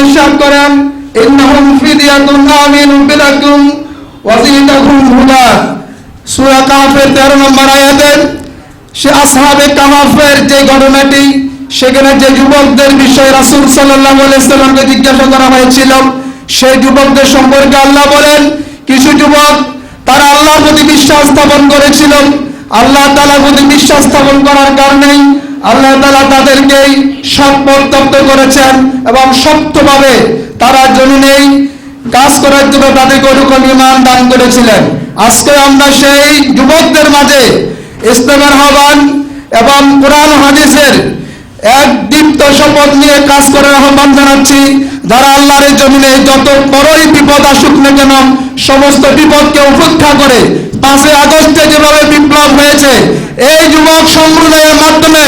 ইরশাদ করেন ইন্নাহুম ফিদিয়াতুন আমিনু বিলাকুম ওয়াজিদাহুম হুদা। সূরা কাফের 13 নম্বর আয়াতে, সে আসহাবে কাহাফের যে ঘটনাটি, সেখানে যে যুবকদের বিষয়ে রাসূল সাল্লাল্লাহু আলাইহি সাল্লামকে জিজ্ঞাসা করা হয়েছিল, সেই যুবকদের সম্পর্কে আল্লাহ বলেন, কিছু যুবক তারা আল্লাহর প্রতি বিশ্বাস স্থাপন করেছিল। আল্লাহ তাআলার প্রতি বিশ্বাস স্থাপন করার কারণেই আল্লাহ তাআলা তাদেরকেই পথ করেছেন এবং শক্তভাবে তারা জমিনেই কাজ করার জন্য তাদেরকে ওরকম ইমান দান করেছিলেন। আজকে আমরা সেই যুবকদের মাঝে ইসলামের আহ্বান এবং কোরআন হাদিসের এক দীপ্ত শপথ নিয়ে কাজ করার আহ্বান জানাচ্ছি। যারা আল্লাহর জমিনে যত বড়ই বিপদ আসুক না কেন, সমস্ত বিপদকে উপেক্ষা করে পাঁচই আগস্টে যেভাবে বিপ্লব হয়েছে, এই যুবক সম্প্রদায়ের মাধ্যমে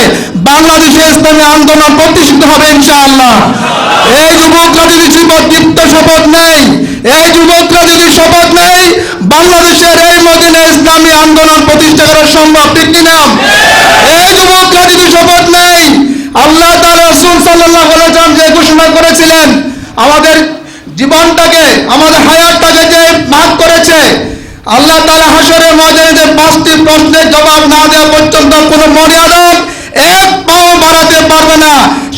বাংলাদেশে ইসলামী আন্দোলন প্রতিষ্ঠিত হবে ইনশাআল্লাহ। এই যুবকরা যদি জীবন শপথ নেই এই যুবকরা যদি শপথ নেই বাংলাদেশের এই মদিনে ইসলামী আন্দোলন প্রতিষ্ঠা করা সম্ভব ঠিক কিনা? এই যুবকরা যদি শপথ নেই আল্লাহ রাসূল ওয়াসাল্লাম যে ঘোষণা করেছিলেন, আমাদের জীবনটাকে, আমাদের হায়াতটাকে যে ভাগ করেছে, আল্লাহ তাআলা হাসরের ময়দানে যে পাঁচটি প্রশ্নের জবাব না দেওয়া পর্যন্ত কোনো আদম এক পাও বাড়াতে পারবে না।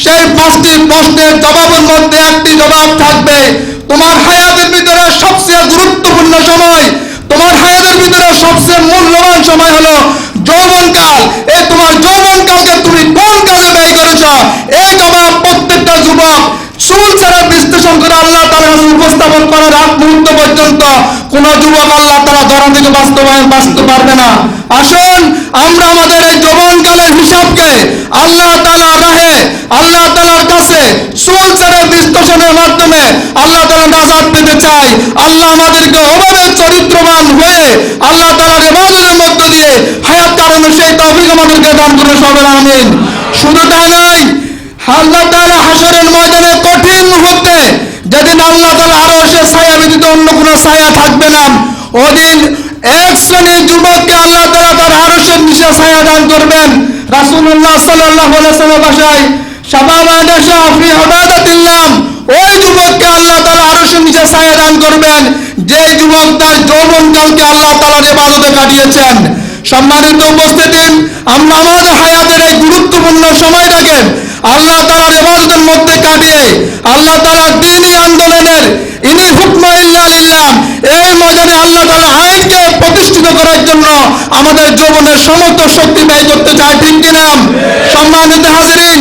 সেই পাঁচটি প্রশ্নের জবাবের একটি জবাব থাকবে, তোমার হায়াতের ভিতরে সবচেয়ে গুরুত্বপূর্ণ সময়, তোমার হায়াতের ভিতরে সবচেয়ে মূল্যবান সময় হলো যৌবনকাল। এই তোমার যৌবনকালকে তুমি কোন কাজে ব্যয় করেছ? এই জবাব প্রত্যেকটা যুবক চুল কাছে চুল ছাড়া বিশ্লেষণের মাধ্যমে আল্লাহ তালা নাজাদ পেতে চাই। আল্লাহ আমাদেরকে অভাবে চরিত্রবান হয়ে আল্লাহ তালার এবাদতের মধ্য দিয়ে হায়াত কারণে সেই তফিক আমাদেরকে দান করে সবেন আমিন। আল্লাহ তাআলা হাসরের ময়দানে কঠিন যেদিন আল্লাহ তাআলা আরও সে ছায়া ব্যতীত অন্য ছায়া থাকবে না, ওদিন এক শ্রেণির যুবককে আল্লাহ তাআলা তার ছায়া দান করবেন। ফি ইবাদাতিল্লাহ ওই যুবককে আল্লাহ তাআলা আরশের নিচে ছায়া দান করবেন। যে যুবক তার যৌবনকালকে আল্লাহ তাআলার ইবাদতে কাটিয়েছেন। সম্মানিত উপস্থিতি, আমরা আমাদের গুরুত্বপূর্ণ সময়টাকে আল্লাহ তালার এবাদতের মধ্যে কাটিয়ে আল্লাহ তালার দিনই আন্দোলনের ইনি হুকমা ইল্লা লিল্লাহ এই ময়দানে আল্লাহ তালা আইনকে প্রতিষ্ঠিত করার জন্য আমাদের যৌবনের সমস্ত শক্তি ব্যয় করতে চায়, ঠিক কিনা? সম্মানিত হাজিরিন,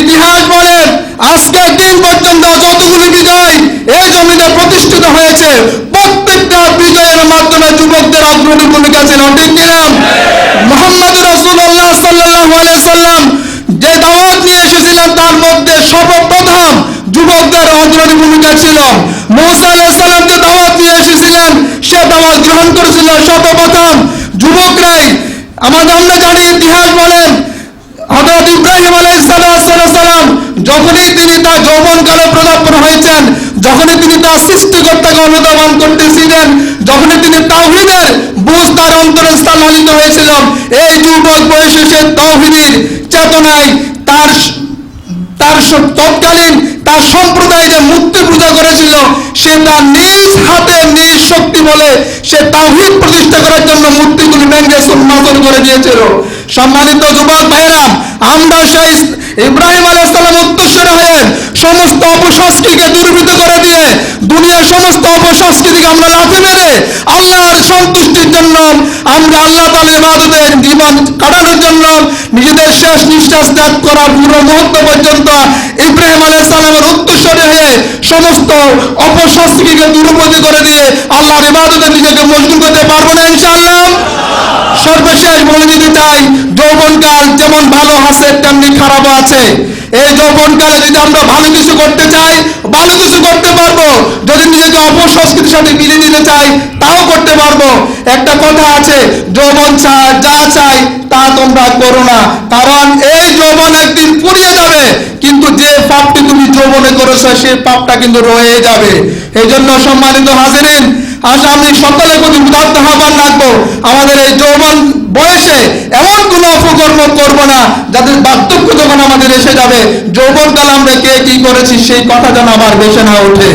ইতিহাস বলেন আজকের দিন পর্যন্ত যতগুলি বিজয় এই জমিনে প্রতিষ্ঠিত হয়েছে, প্রত্যেকটা বিজয়ের মাধ্যমে যুবকদের অগ্রণী ভূমিকা ছিল, ঠিক কিনা মোহাম্মদ রাসূলুল্লাহ সাল্লাল্লাহু আলাইহি সাল্লাম যে দাওয়াত নিয়ে এসেছিলেন তার মধ্যে সর্বপ্রথম যুবকদের অগ্রণী ভূমিকা ছিল। মূসা আলাইহিস যে দাওয়াত নিয়ে এসেছিলেন। সে দাওয়াত গ্রহণ করেছিল সর্বপ্রথম। যুবকরাই আমাদের আমরা ইতিহাস বলেন। হযরত ইব্রাহিম আলাইহিস যখনই তিনি তার যৌবনকালে প্রদাপন হয়েছেন, যখনই তিনি তার সৃষ্টিকর্তাকে অনুধাবন করতেছিলেন, যখনই তিনি তাওহীদের বুঝ তার অন্তরে স্থানান্তরিত হয়েছিল এই যুবক বয়সে সে তাওহীদের চেতনায় তার তার তৎকালীন, তার সম্প্রদায় যে মূর্তি পূজা করেছিল। সে তার নিজ হাতে নিজ শক্তি বলে সে তাহিদ প্রতিষ্ঠা করার জন্য মূর্তিগুলি ভেঙে সুন্নাতন করে দিয়েছিল। সম্মানিত যুবক ভাইরা আমরা সেই ইব্রাহিম সমস্ত অপসংস্কৃতিকে দুর্বৃত করে দিয়ে দুনিয়ার সমস্ত অপসংস্কৃতিকে আমরা লাথি মেরে আল্লাহর সন্তুষ্টির জন্য আমরা আল্লাহ তাআলা ইবাদতের জীবন কাটানোর জন্য নিজেদের শেষ নিঃশ্বাস ত্যাগ করার পুরো মুহূর্ত পর্যন্ত ইব্রাহিম আলাইহিস সালামের উত্তরসূরি হয়ে সমস্ত অপসংস্কৃতিকে দুর্বৃত করে দিয়ে আল্লাহর ইবাদতে নিজেকে মশগুল করতে পারব না ইনশাআল্লাহ। সর্বশেষ বলে দিতে চাই, যৌবনকাল যেমন ভালো আছে তেমনি খারাপও আছে। যৌবনকালে যদি আমরা ভালো কিছু করতে চাই, ভালো কিছু করতে পারব। যদি নিজেকে অপসংস্কৃতির সাথে মিলিয়ে দিতে চাই, তাও করতে পারব। একটা কথা আছে, যৌবন চায়, যা চাই, তা তোমরা করো না। কারণ এই যৌবন একদিন পুড়িয়ে যাবে, কিন্তু যে পাপটি তুমি যৌবনে করেছ সেই পাপটা কিন্তু রয়ে যাবে। এই জন্য সম্মানিত হাজিরিন, আজ আমি সকলের প্রতি উদাত্ত আহ্বান রাখব। আমাদের এই যৌবন অপকর্ম করব না। যাদের বার্ধক্য যখন আমাদের এসে যাবে, যৌবনকাল আমরা কে কি করেছি, সেই কথা যেন আমার বেছে না ওঠে।